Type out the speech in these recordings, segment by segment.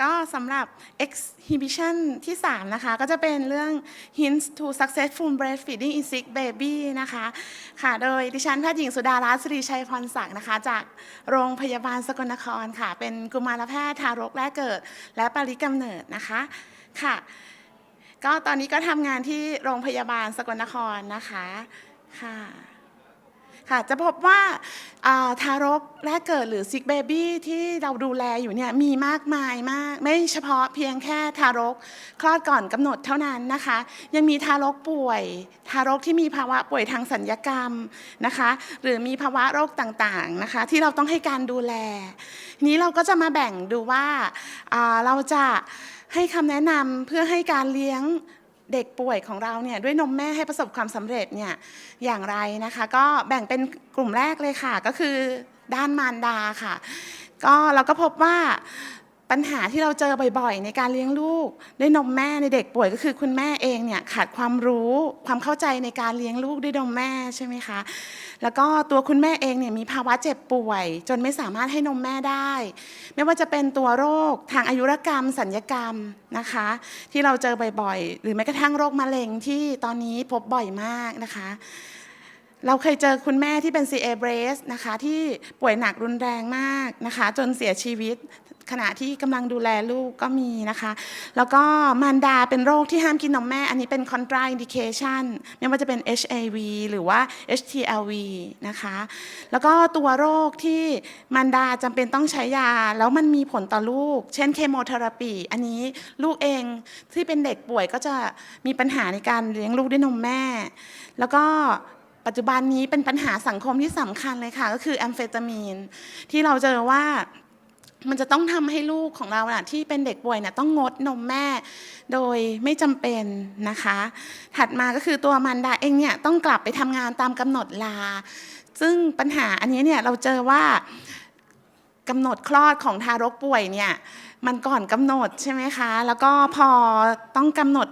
ก็สำหรับ exhibition ที่ 3 นะคะ ก็จะเป็นเรื่อง hints to successful breastfeeding in sick baby นะคะค่ะโดยดิฉันแพทย์หญิงสุดารัตน์สิริชัยพรศักดิ์นะคะ จากโรงพยาบาลสกลนครค่ะ เป็นกุมารแพทย์ทารกแรกเกิด และปริกำเนิดนะคะค่ะ ก็ตอนนี้ก็ทำงานที่โรงพยาบาลสกลนครนะคะค่ะ ค่ะจะพบว่าทารกแรกเกิดหรือซิกเบบี้ที่เราดูแลอยู่เนี่ยมีมากมายมาก ไม่เฉพาะเพียงแค่ทารกคลอดก่อนกำหนดเท่านั้นนะคะ ยังมีทารกป่วย ทารกที่มีภาวะป่วยทางสัญญกรรมนะคะ หรือมีภาวะโรคต่างๆนะคะที่เราต้องให้การดูแลทีนี้เราก็จะมาแบ่งดูว่าอ่าเราจะให้คำแนะนำเพื่อให้การเลี้ยง เด็กป่วยของเราเนี่ยด้วยนมแม่ให้ประสบความสำเร็จเนี่ยอย่างไรนะคะ ก็แบ่งเป็นกลุ่มแรกเลยค่ะ ก็คือด้านมารดาค่ะ ก็เราก็พบว่า ปัญหาที่เราเจอบ่อยๆ ในการเลี้ยงลูกด้วยนมแม่ในเด็กป่วยก็คือคุณแม่เองเนี่ยขาดความรู้ความเข้าใจในการเลี้ยงลูกด้วยนมแม่ใช่ไหมคะแล้วก็ตัวคุณแม่เองเนี่ยมีภาวะเจ็บป่วย จนไม่สามารถให้นมแม่ได้ ไม่ว่าจะเป็นตัวโรคทางอายุรกรรม สัญญกรรมนะคะ ที่เราเจอบ่อยๆ หรือแม้กระทั่งโรคมะเร็งที่ตอนนี้พบบ่อยมากนะคะ เราเคยเจอคุณแม่ที่เป็น CA breast นะคะที่ป่วยหนักรุนแรงมากนะคะ จนเสียชีวิตขณะที่กำลังดูแลลูกก็มีนะคะ แล้วก็มารดาเป็นโรคที่ห้ามกินนมแม่ อันนี้เป็น contra indication ไม่ว่าจะเป็น HAV หรือว่า HTLV นะคะ แล้วก็ตัวโรคที่มารดาจำเป็นต้องใช้ยา แล้วมันมีผลต่อลูก เช่นเคมเทอราปี อันนี้ลูกเองที่เป็นเด็กป่วยก็จะมีปัญหาในการเลี้ยงลูกด้วยนมแม่ แล้วก็ ปัจจุบันนี้เป็นปัญหาสังคมที่สำคัญเลยค่ะ ก็คือแอมเฟตามีน ที่เราเจอว่ามันจะต้องทำให้ลูกของเรานะที่เป็นเด็กป่วยน่ะต้องงดนมแม่ โดยไม่จำเป็นนะคะ ถัดมาก็คือตัวมันดาเองเนี่ยต้องกลับไปทำงานตามกำหนดลา ซึ่งปัญหาอันนี้เนี่ยเราเจอว่ากำหนดคลอดของทารกป่วยเนี่ย มันก่อนกำหนดใช่ไหมคะ แล้วก็พอต้องกำหนด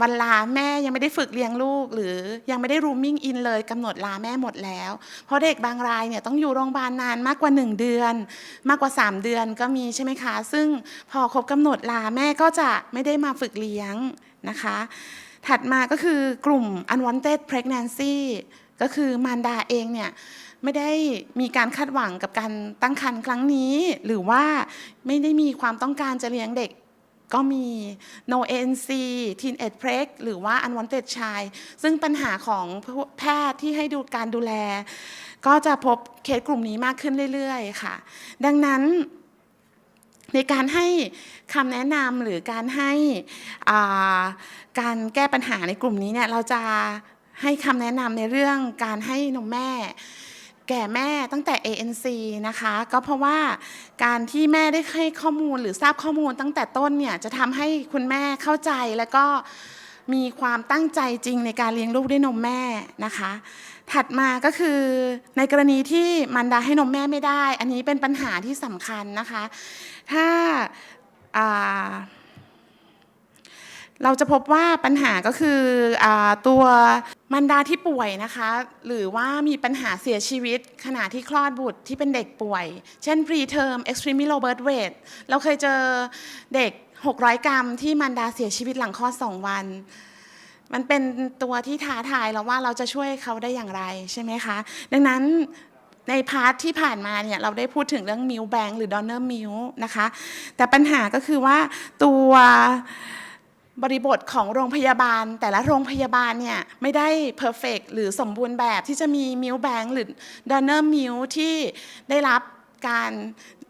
วันลาแม่ยังไม่ได้ฝึกเลี้ยงลูก หรือยังไม่ได้รูมมิ่งอินเลยกำหนดลาแม่หมดแล้ว เพราะเด็กบางรายเนี่ยต้องอยู่โรงพยาบาลนานมากกว่า 1 เดือน มากกว่า 3 เดือนก็มีใช่ไหมคะ ซึ่งพอครบกำหนดลาแม่ก็จะไม่ได้มาฝึกเลี้ยงนะคะ ถัดมาก็คือกลุ่ม unwanted pregnancy ก็คือมารดาเองเนี่ย ไม่ได้มีการคาดหวังกับการตั้งครรภ์ครั้งนี้ หรือว่าไม่ได้มีความต้องการจะเลี้ยงเด็กก็มี no ANC teen age preg หรือว่า unwanted child ซึ่งปัญหาของแพทย์ที่ให้ดูการดูแล ก็จะพบเคสกลุ่มนี้มากขึ้นเรื่อยๆ ค่ะ ดังนั้นในการให้คำแนะนำหรือการให้าการแก้ปัญหาในกลุ่มนี้เนี่ยเราจะให้คำแนะนำในเรื่องการให้นมแม่ แก่แม่ตั้งแต่ ANC นะคะ ก็เพราะว่าการที่แม่ได้ให้ข้อมูลหรือทราบข้อมูลตั้งแต่ต้นเนี่ยจะทำให้คุณแม่เข้าใจแล้วก็มีความตั้งใจจริงในการเลี้ยงลูกด้วยนมแม่นะคะ ถัดมาก็คือในกรณีที่มันดาให้นมแม่ไม่ได้ อันนี้เป็นปัญหาที่สำคัญนะคะ ถ้าา เราจะพบว่าปัญหาก็คืออตัวมันดาที่ป่วยนะคะ หรือว่ามีปัญหาเสียชีวิต ขณะที่คลอดบุตรที่เป็นเด็กป่วย เช่น preterm extremely low birth weight เราเคยเจอเด็ก 600 กรัมที่มันดาเสียชีวิตหลังคลอด 2 วัน มันเป็นตัวที่ท้าทายแล้วว่าเราจะช่วยเขาได้อย่างไรใช่ไหมคะ ดังนั้นในพาร์ทที่ผ่านมาเนี่ยเราได้พูดถึงเรื่องมิลแบงหรือดอนเนอร์มิลนะคะ แต่ปัญหาก็คือว่าตัว บริบทของโรงพยาบาล แต่ละโรงพยาบาลเนี่ยไม่ได้เพอร์เฟกหรือสมบูรณ์แบบที่จะมีมิลแบงหรือดอนเนอร์มิลที่ได้รับการ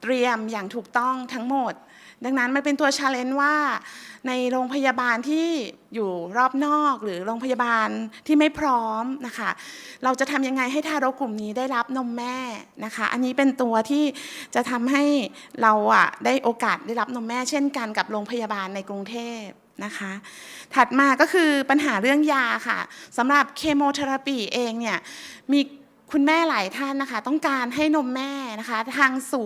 เตรียมอย่างถูกต้องทั้งหมด ดังนั้นมันเป็นตัวชาเลนจ์ว่าในโรงพยาบาลที่อยู่รอบนอกหรือโรงพยาบาลที่ไม่พร้อมนะคะเราจะทำยังไงให้ทารกกลุ่มนี้ได้รับนมแม่นะคะอันนี้เป็นตัวที่จะทำให้เราอะได้โอกาสได้รับนมแม่ เช่นกันกับโรงพยาบาลในกรุงเทพ นะคะ ถัดมาก็คือปัญหาเรื่องยาค่ะสำหรับเคมเทอราปีเองเนี่ยมีคุณแม่หลายท่านนะคะ ต้องการให้นมแม่นะคะ ทางสู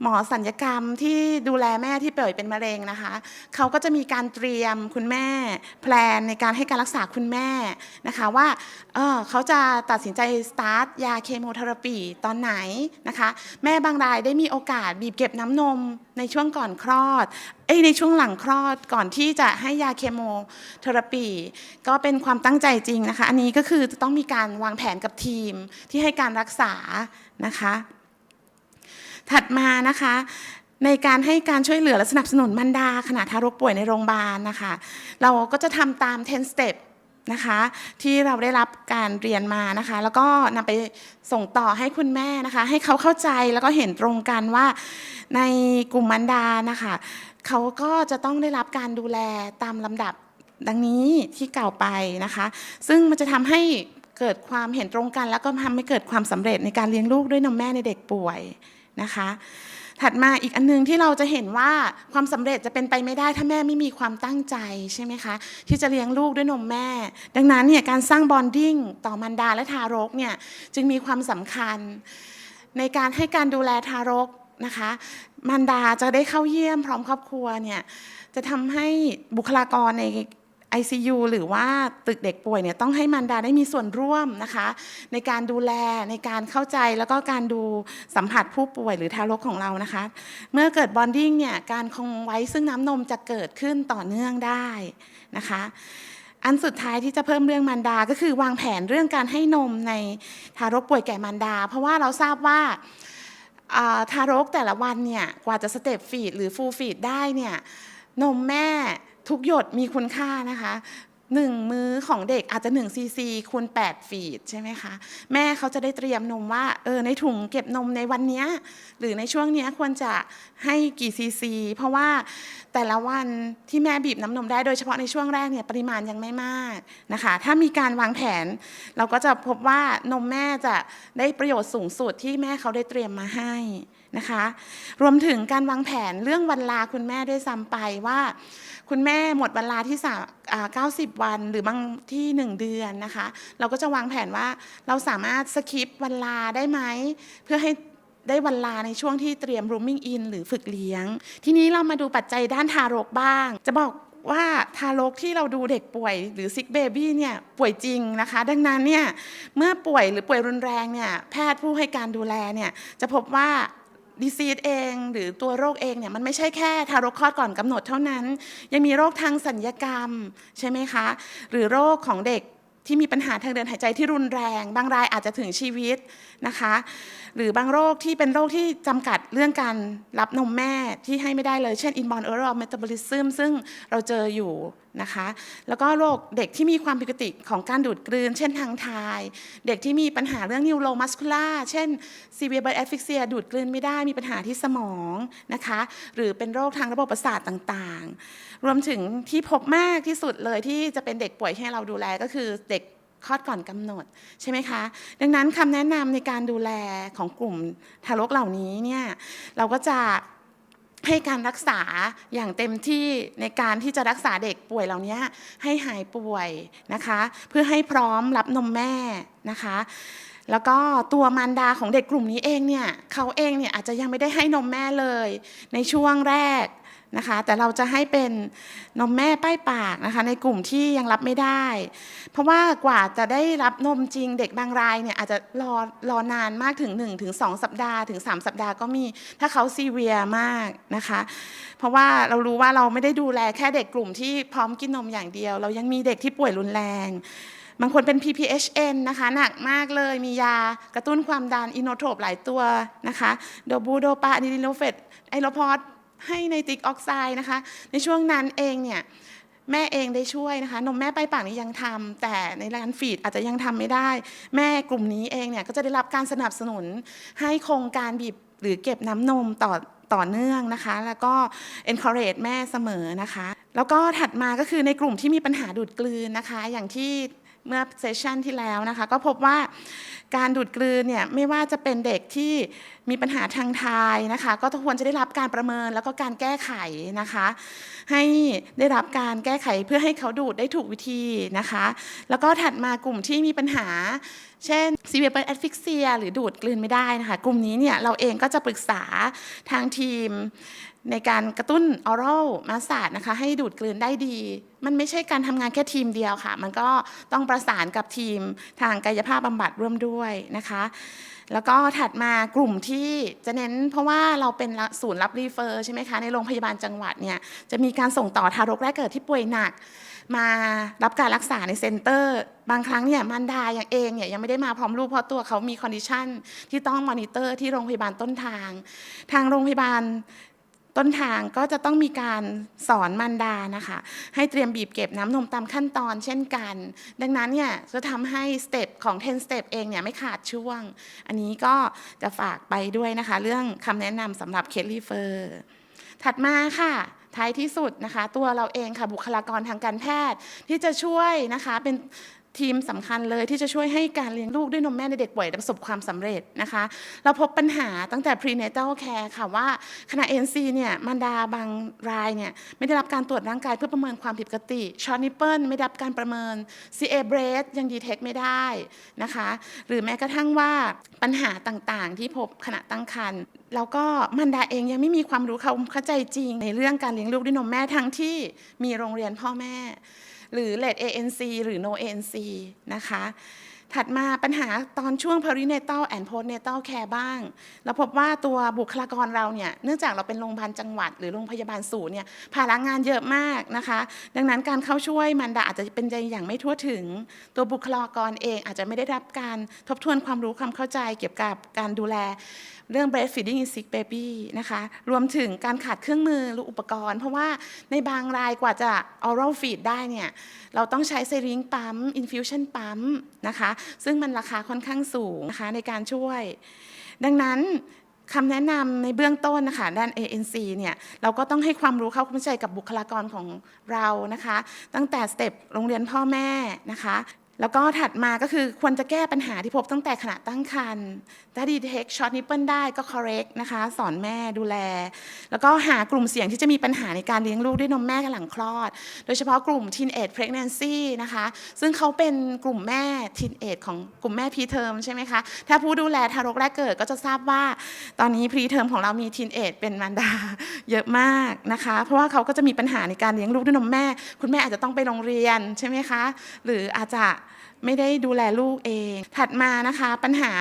หมอสัญญกรรมที่ดูแลแม่ที่ป่วยเป็นมะเร็งนะคะ เขาก็จะมีการเตรียมคุณแม่แพลนในการให้การรักษาคุณแม่นะคะว่าเออเขาจะตัดสินใจสตาร์ทยาเคมีเทอราปีตอนไหนนะคะ แม่บางรายได้มีโอกาสบีบเก็บน้ำนมในช่วงก่อนคลอดเอ้ในช่วงหลังคลอดก่อนที่จะให้ยาเคโมเทอราปี ก็เป็นความตั้งใจจริงนะคะ อันนี้ก็คือจะต้องมีการวางแผนกับทีมที่ให้การรักษานะคะ ถัดมานะคะในการให้การช่วยเหลือและสนับสนุนมันดาขณะทารกป่วยในโรงพยาบาลนะคะ เราก็จะทำตาม 10 step นะคะที่เราได้รับการเรียนมานะคะ แล้วก็นำไปส่งต่อให้คุณแม่นะคะ ให้เขาเข้าใจแล้วก็เห็นตรงกันว่าในกลุ่มมันดานะคะเขาก็จะต้องได้รับการดูแลตามลำดับดังนี้ที่กล่าวไปนะคะ ซึ่งมันจะทำให้เกิดความเห็นตรงกัน แล้วก็ทำให้เกิดความสำเร็จในการเลี้ยงลูกด้วยนมแม่ในเด็กป่วย นะคะ ถัดมาอีกอันนึงที่เราจะเห็นว่าความสำเร็จจะเป็นไปไม่ได้ถ้าแม่ไม่มีความตั้งใจใช่ไหมคะที่จะเลี้ยงลูกด้วยนมแม่ ดังนั้นเนี่ยการสร้างบอนดิ้งต่อมารดาและทารกเนี่ยจึงมีความสำคัญ ในการให้การดูแลทารกนะคะมารดาจะได้เข้าเยี่ยมพร้อมครอบครัวเนี่ยจะทำให้บุคลากรใน ICU หรือว่าตึกเด็กป่วยเนี่ยต้องให้มารดาได้มีส่วนร่วมนะคะ ในการดูแลในการเข้าใจแล้วก็การดูสัมผัสผู้ป่วยหรือทารกของเรานะคะ เมื่อเกิดบอนดิ้งเนี่ยการคงไว้ซึ่งน้ำนมจะเกิดขึ้นต่อเนื่องได้นะคะอันสุดท้ายที่จะเพิ่มเรื่องมารดา ก็คือวางแผนเรื่องการให้นมในทารกป่วยแก่มารดา เพราะว่าเราทราบว่าทารกแต่ละวันเนี่ยกว่าจะสเตปฟีดหรือฟูลฟีดได้เนี่ยนมแม่ ทุกหยดมีคุณค่านะคะหนึ่งมื้อของเด็กอาจจะ1ซีซีคูณ8ฟีดใช่ไหมคะแม่เขาจะได้เตรียมนมว่าเออในถุงเก็บนมในวันนี้หรือในช่วงนี้ควรจะให้กี่ซีซีเพราะว่าแต่ละวันที่แม่บีบน้ำนมได้โดยเฉพาะในช่วงแรกเนี่ยปริมาณยังไม่มากนะคะถ้ามีการวางแผน เราก็จะพบว่านมแม่จะได้ประโยชน์สูงสุดที่แม่เขาได้เตรียมมาให้ นะคะ รวมถึงการวางแผนเรื่องวันลาคุณแม่ด้วยซ้ำไปว่า คุณแม่หมดวันลาที่90 วันหรือบางที่ 1 เดือนนะคะ เราก็จะวางแผนว่าเราสามารถสคิปวันลาได้ไหมเพื่อให้ได้วันลาในช่วงที่เตรียม rooming in หรือฝึกเลี้ยง ทีนี้เรามาดูปัจจัยด้านทารกบ้าง จะบอกว่าทารกที่เราดูเด็กป่วยหรือ sick baby เนี่ยป่วยจริงนะคะ ดังนั้นเนี่ยเมื่อป่วยหรือป่วยรุนแรงเนี่ยแพทย์ผู้ให้การดูแลเนี่ยจะพบว่า ดีซีดเองหรือตัวโรคเองเนี่ยมันไม่ใช่แค่ทารกคลอดก่อนกำหนดเท่านั้น ยังมีโรคทางสัญญกรรมใช่ไหมคะ หรือโรคของเด็ก ที่มีปัญหาทางเดินหายใจที่รุนแรง บางรายอาจจะถึงชีวิตนะคะ หรือบางโรคที่เป็นโรคที่จำกัดเรื่องการรับนมแม่ที่ให้ไม่ได้เลย เช่น inborn error of metabolism ซึ่งเราเจออยู่นะคะ แล้วก็โรคเด็กที่มีความผิดปกติของการดูดกลืน เช่นทางทาย เด็กที่มีปัญหาเรื่อง neuromuscular เช่น severe blood asphyxia ดูดกลืนไม่ได้มีปัญหาที่สมองนะคะ หรือเป็นโรคทางระบบประสาทต่างๆ รวมถึงที่พบมากที่สุดเลยที่จะเป็นเด็กป่วยให้เราดูแลก็คือ คลอดก่อนกำหนดใช่ไหมคะ ดังนั้นคำแนะนำในการดูแลของกลุ่มทารกเหล่านี้เนี่ยเราก็จะให้การรักษาอย่างเต็มที่ในการที่จะรักษาเด็กป่วยเหล่านี้ให้หายป่วยนะคะ เพื่อให้พร้อมรับนมแม่นะคะ แล้วก็ตัวมารดาของเด็กกลุ่มนี้เองเนี่ยเขาเองเนี่ยอาจจะยังไม่ได้ให้นมแม่เลย ในช่วงแรก นะคะ แต่เราจะให้เป็นนมแม่ป้ายปากนะคะ ในกลุ่มที่ยังรับไม่ได้ เพราะว่ากว่าจะได้รับนมจริงเด็กบางรายเนี่ยอาจจะรอรอนานมากถึง1ถึง2สัปดาห์ถึง 3 สัปดาห์ก็มีถ้าเขาซีเวียมากนะคะ เพราะว่าเรารู้ว่าเราไม่ได้ดูแลแค่เด็กกลุ่มที่พร้อมกินนมอย่างเดียว เรายังมีเด็กที่ป่วยรุนแรงบางคนเป็น PPHN นะคะ หนักมากเลย มียากระตุ้นความดันอินโนโทรปหลายตัวนะคะ โดบูโดปาอะดรีนเฟตไอโรพอด ให้ไนติกออกไซด์นะคะ ในช่วงนั้นเองเนี่ยแม่เองได้ช่วยนะคะ นมแม่ไปลายปากนี่ยังทำแต่ในร้านฟีดอาจจะยังทำไม่ได้ แม่กลุ่มนี้เองเนี่ยก็จะได้รับการสนับสนุนให้โครงการบีบหรือเก็บน้ำนมต่อต่อเนื่องนะคะ แล้วก็ encourage แม่เสมอนะคะ แล้วก็ถัดมาก็คือในกลุ่มที่มีปัญหาดูดกลืนนะคะ อย่างที่เมื่อเซสชันที่แล้วนะคะ ก็พบว่าการดูดกลืนเนี่ยไม่ว่าจะเป็นเด็กที่มีปัญหาทางทายนะคะ ก็ควรจะได้รับการประเมินแล้วก็การแก้ไขนะคะ ให้ได้รับการแก้ไขเพื่อให้เขาดูดได้ถูกวิธีนะคะ แล้วก็ถัดมากลุ่มที่มีปัญหา เช่น severe asphyxia หรือดูดกลืนไม่ได้นะคะ กลุ่มนี้เนี่ยเราเองก็จะปรึกษาทางทีมในการกระตุ้น oral massage นะคะ ให้ดูดกลืนได้ดี มันไม่ใช่การทำงานแค่ทีมเดียวค่ะ มันก็ต้องประสานกับทีมทางกายภาพบำบัดร่วมด้วยนะคะแล้วก็ถัดมากลุ่มที่จะเน้น เพราะว่าเราเป็นศูนย์รับรีเฟอร์ใช่ไหมคะในโรงพยาบาลจังหวัดเนี่ยจะมีการส่งต่อทารกแรกเกิดที่ป่วยหนัก มารับการรักษาในเซ็นเตอร์ บางครั้งเนี่ยมันดาอย่างเองเนี่ยยังไม่ได้มาพร้อมลูกเพราะตัวเขามีคอนดิชันที่ต้องมอนิเตอร์ที่โรงพยาบาลต้นทาง ทางโรงพยาบาล ต้นทางก็จะต้องมีการสอนมันดานะคะ ให้เตรียมบีบเก็บน้ำนมตามขั้นตอนเช่นกัน ดังนั้นเนี่ยจะทำให้สเต็ปของ 10สเต็ปเองเนี่ยไม่ขาดช่วง อันนี้ก็จะฝากไปด้วยนะคะ เรื่องคำแนะนำสำหรับเคสรีเฟอร์ ถัดมาค่ะท้ายที่สุดนะคะ ตัวเราเองค่ะบุคลากรทางการแพทย์ที่จะช่วยนะคะเป็น ทีมสำคัญเลยที่จะช่วยให้การเลี้ยงลูกด้วยนมแม่ในเด็กป่วยประสบความสำเร็จนะคะ เราพบปัญหาตั้งแต่ prenatal care ค่ะว่าขณะ NC เนี่ยมารดาบางรายเนี่ยไม่ได้รับการตรวจร่างกายเพื่อประเมินความผิดปกติชอนิเปิลไม่ได้รับการประเมิน CA breast ยังดีเทคไม่ได้นะคะ หรือแม้กระทั่งว่าปัญหาต่างๆ ที่พบขณะตั้งครรภ์แล้วก็มันดาเองยังไม่มีความรู้เขาเข้าใจจริงในเรื่องการเลี้ยงลูกด้วยนมแม่ทั้งที่มีโรงเรียนพ่อแม่ หรือเลด ANC หรือ no ANC นะคะ ถัดมาปัญหาตอนช่วง perinatal and postnatal care บ้าง เราพบว่าตัวบุคลากรเราเนี่ยเนื่องจากเราเป็นโรงพยาบาลจังหวัด หรือโรงพยาบาลศูนย์เนี่ยภาระงานเยอะมากนะคะ ดังนั้นการเข้าช่วยมันดาอาจจะเป็นใจอย่างไม่ทั่วถึง ตัวบุคลากรเองอาจจะไม่ได้รับการทบทวนความรู้ความเข้าใจเกี่ยวกับการดูแลเรื่อง breastfeeding in sick baby นะคะรวมถึงการขาดเครื่องมือหรืออุปกรณ์ เพราะว่าในบางรายกว่าจะ oral feed ได้เนี่ยเราต้องใช้ syringe ปั๊ม infusion ปั๊มนะคะซึ่งมันราคาค่อนข้างสูงนะคะในการช่วย ดังนั้นคำแนะนำในเบื้องต้นนะคะด้าน ANC เนี่ยเราก็ต้องให้ความรู้เข้าใจกับบุคลากรของเรานะคะ ตั้งแต่สเต็ปโรงเรียนพ่อแม่นะคะ แล้วก็ถัดมาก็คือควรจะแก้ปัญหาที่พบตั้งแต่ขณะตั้งครรภ์ถ้าดีเทคช็อตนิปเปิลได้ก็ correct นะคะ สอนแม่ดูแล แล้วก็หากลุ่มเสี่ยงที่จะมีปัญหาในการเลี้ยงลูกด้วยนมแม่หลังคลอด โดยเฉพาะกลุ่ม teenage pregnancy นะคะ ซึ่งเขาเป็นกลุ่มแม่ teenage ของกลุ่มแม่พีเทอมใช่ไหมคะ ถ้าผู้ดูแลทารกแรกเกิดก็จะทราบว่าตอนนี้พรีเทอมของเรามี teenage เป็นมารดาเยอะมากนะคะ เพราะว่าเขาก็จะมีปัญหาในการเลี้ยงลูกด้วยนมแม่ คุณแม่อาจจะต้องไปโรงเรียนใช่ไหมคะ หรืออาจจะไม่ได้ดูแลลูกเอง ถัดมานะคะปัญหา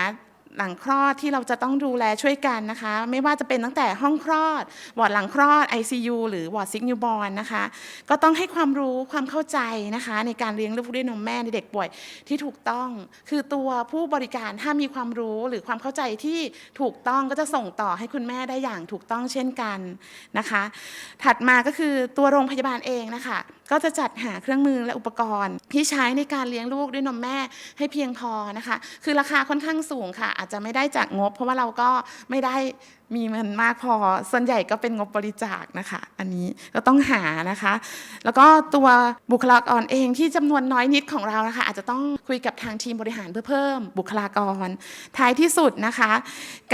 หลังคลอดที่เราจะต้องดูแลช่วยกันนะคะ ไม่ว่าจะเป็นตั้งแต่ห้องคลอดวอร์ดหลังคลอด ICU หรือวอร์ดซิกนิวบอลนะคะ ก็ต้องให้ความรู้ความเข้าใจนะคะ ในการเลี้ยงลูกด้วยนมแม่ในเด็กป่วยที่ถูกต้อง คือตัวผู้บริการถ้ามีความรู้หรือความเข้าใจที่ถูกต้องก็จะส่งต่อให้คุณแม่ได้อย่างถูกต้องเช่นกันนะคะ ถัดมาก็คือตัวโรงพยาบาลเองนะคะ ก็จะจัดหาเครื่องมือและอุปกรณ์ ที่ใช้ในการเลี้ยงลูกด้วยนมแม่ให้เพียงพอนะคะ คือราคาค่อนข้างสูงค่ะ อาจจะไม่ได้จากงบ เพราะว่าเราก็ไม่ได้มีเงินมากพอ ส่วนใหญ่ก็เป็นงบบริจาคนะคะ อันนี้ก็ต้องหานะคะ แล้วก็ตัวบุคลากรเองที่จำนวนน้อยนิดของเรานะคะ อาจจะต้องคุยกับทางทีมบริหารเพื่อเพิ่มบุคลากร ท้ายที่สุดนะคะ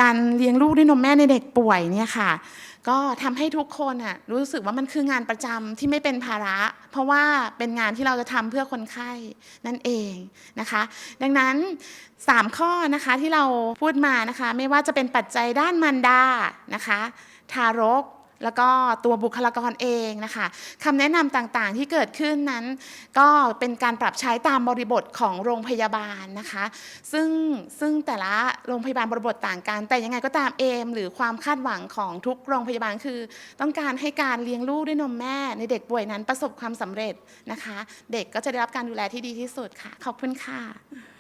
การเลี้ยงลูกด้วยนมแม่ในเด็กป่วยเนี่ยค่ะ ก็ทำให้ทุกคนอะรู้สึกว่ามันคืองานประจำที่ไม่เป็นภาระ เพราะว่าเป็นงานที่เราจะทำเพื่อคนไข้นั่นเองนะคะ ดังนั้น 3 ข้อนะคะที่เราพูดมานะคะ ไม่ว่าจะเป็นปัจจัยด้านมันดานะคะ ทารก แล้วก็ตัวบุคลากรเองนะคะคำแนะนำต่างๆที่เกิดขึ้นนั้น ก็เป็นการปรับใช้ตามบริบทของโรงพยาบาลนะคะ ซึ่งซึ่งแต่ละโรงพยาบาลบริบทต่างกัน แต่ยังไงก็ตามเอม หรือความคาดหวังของทุกโรงพยาบาลคือ ต้องการให้การเลี้ยงลูกด้วยนมแม่ ในเด็กป่วยนั้นประสบความสำเร็จนะคะ เด็กก็จะได้รับการดูแลที่ดีที่สุดค่ะ ขอบคุณค่ะ